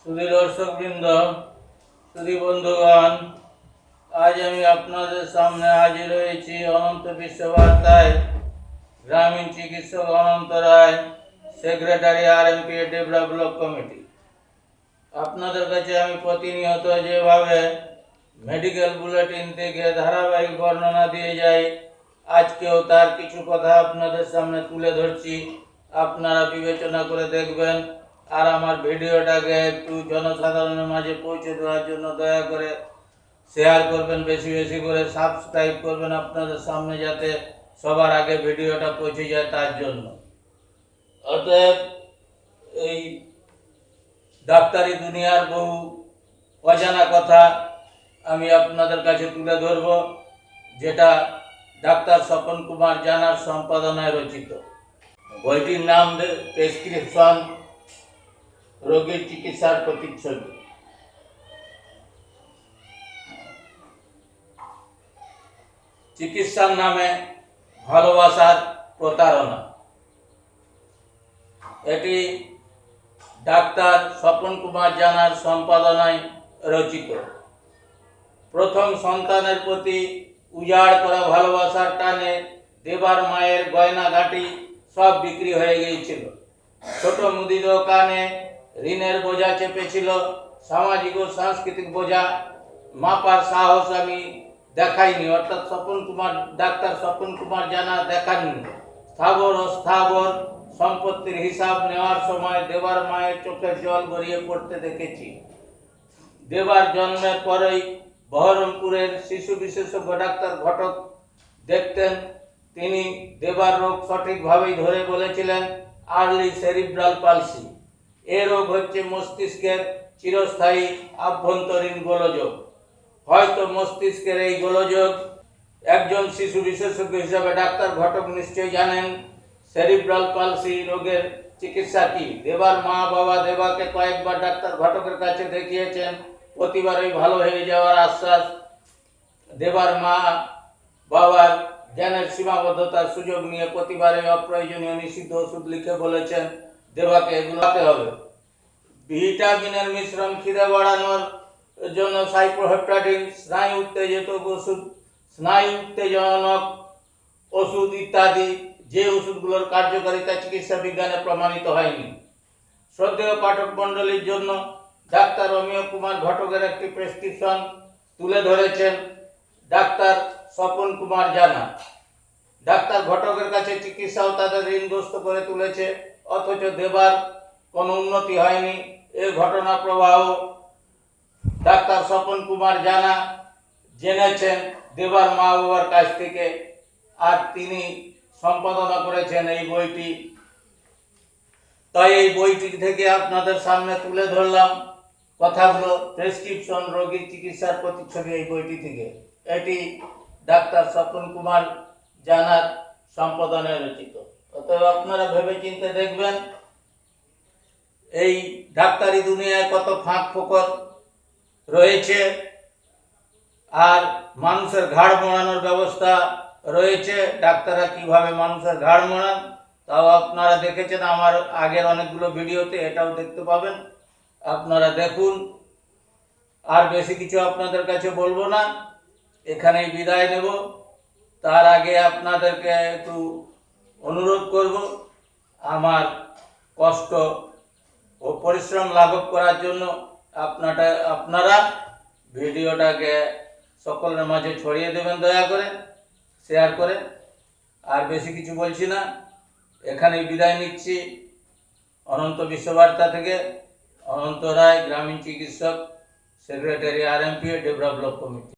সুধী দর্শকবৃন্দ, সুধী বন্ধুগণ, আজ আমি আপনাদের সামনে হাজির হয়েছি অনন্ত বিশ্ববার্তায়। গ্রামীণ চিকিৎসক Ananta Roy, secretary R M P develop committee. আপনাদের কাছে আমি প্রতিনিয়ত যেভাবে মেডিকেল বুলেটিন থেকে ধারাবাহিক বর্ণনা দিয়ে যাই, আজকেও তার কিছু কথা আপনাদের সামনে তুলে ধরছি। আপনারা বিবেচনা করে দেখবেন। আর আমার ভিডিওটাকে একটু জনসাধারণের মাঝে পৌঁছে দেওয়ার জন্য দয়া করে শেয়ার করবেন, বেশি বেশি করে সাবস্ক্রাইব করবেন আপনাদের সামনে যাতে সবার আগে ভিডিওটা পৌঁছে যায় তার জন্য। অতএব এই ডাক্তারি দুনিয়ার বহু অজানা কথা আমি আপনাদের কাছে তুলে ধরব, যেটা ডাক্তার স্বপন কুমার জানার সম্পাদনায় রচিত। বইটির নাম প্রেসক্রিপশন রোগীর চিকিৎসার প্রতিচ্ছবি। চিকিৎসার নামে ভালোবাসার প্রতারণা। এটি ডাক্তার স্বপন কুমার জানার সম্পাদনায় রচিত। প্রথম সন্তানের প্রতি উজাড় করা ভালোবাসার টানে দেবার মায়ের গয়নাঘাটি সব বিক্রি হয়ে গিয়েছিল। ছোট মুদি দোকানে ঋণের বোঝা চেপেছিল, সামাজিক ও সাংস্কৃতিক বোঝা। মাপার সাহস আমি দেখাইনি, অর্থাৎ স্বপন কুমার, ডাক্তার স্বপন কুমার জানা দেখাননি। স্থাবর ও স্থাবর সম্পত্তির হিসাব নেওয়ার সময় দেবার মায়ের চোখের জল গড়িয়ে পড়তে দেখেছি। দেবার জন্মের পরেই বহরমপুরের শিশু বিশেষজ্ঞ ডাক্তার ঘটক দেখতেন। তিনি দেবার রোগ সঠিকভাবেই ধরে বলেছিলেন, আর্লি সেরিব্রাল পালসি। এ রোগ হচ্ছে মস্তিষ্কের চিরস্থায়ী আভ্যন্তরীণ গোলযোগ। হয়তো মস্তিষ্কের এই গোলযোগ একজন শিশু বিশেষজ্ঞ হিসাবে ডাক্তার ঘটক নিশ্চয়ই জানেন সেরিব্রাল পালসি রোগের চিকিৎসা কি? দেবার মা বাবা দেবাকে কয়েকবার ডাক্তার ঘটকের কাছে দেখিয়েছেন, প্রতিবারই ভালো হয়ে যাওয়ার আশ্বাস। দেবার মা বাবার জ্ঞানের সীমাবদ্ধতার সুযোগ নিয়ে প্রতিবারে অপ্রয়োজনীয় নিষিদ্ধ ওষুধ লিখে বলেছেন। দেবাকে এগুলো হবে। ভিটামিনের মিশ্রণ খিদে বাড়ানোর জন্য সাইক্লোহেপ্টাডিন স্নায়ু উত্তেজিত ওষুধ, স্নায়ু উত্তেজনক ওষুধ ইত্যাদি, যে ওষুধগুলোর কার্যকারিতা চিকিৎসা বিজ্ঞানে প্রমাণিত হয়নি। শ্রদ্ধেয় পাঠক মণ্ডলীর জন্য ডাক্তার অমিয় কুমার ঘটকের একটি প্রেসক্রিপশন তুলে ধরেছেন। ডাক্তার স্বপন কুমার জানা। ডাক্তার ঘটকের কাছে চিকিৎসাও তাদের ঋণগ্রস্ত করে তুলেছে। অথচ দেবার কোনো উন্নতি হয়নি। এ ঘটনা প্রবাহ ডাক্তার স্বপন কুমার জানা জেনেছেন দেবার মা বাবার কাছ থেকে, আর তিনি সম্পাদনা করেছেন এই বইটি। তাই এই বইটি থেকে আপনাদের সামনে তুলে ধরলাম কথাগুলো, প্রেসক্রিপশন রোগীর চিকিৎসার প্রতিচ্ছবি এই বইটি থেকে। এটি ডাক্তার স্বপন কুমার জানার সম্পাদনে রচিত। অতএব আপনারা ভেবে চিন্তে দেখবেন, এই ডাক্তারি দুনিয়ায় কত ফাঁক ফোকর রয়েছে, আর মানুষের ঘাড় মোড়ানোর ব্যবস্থা রয়েছে। ডাক্তাররা কীভাবে মানুষের ঘাড় মোড়ান, তাও আপনারা দেখেছেন, আমার আগের অনেকগুলো ভিডিওতে এটাও দেখতে পাবেন। আপনারা দেখুন, আর বেশি কিছু আপনাদের কাছে বলব না। এখানেই বিদায় নেব। তার আগে আপনাদেরকে একটু অনুরোধ করব আমার কষ্ট ও পরিশ্রম লাঘব করার জন্য আপনাটা, আপনারা ভিডিওটাকে সকলের মাঝে ছড়িয়ে দেবেন দয়া করে শেয়ার করে। আর বেশি কিছু বলছি না। এখানেই বিদায় নিচ্ছি। অনন্ত বিশ্ববার্তা থেকে অনন্ত রায়, গ্রামীণ চিকিৎসক, secretary R M P develop committee.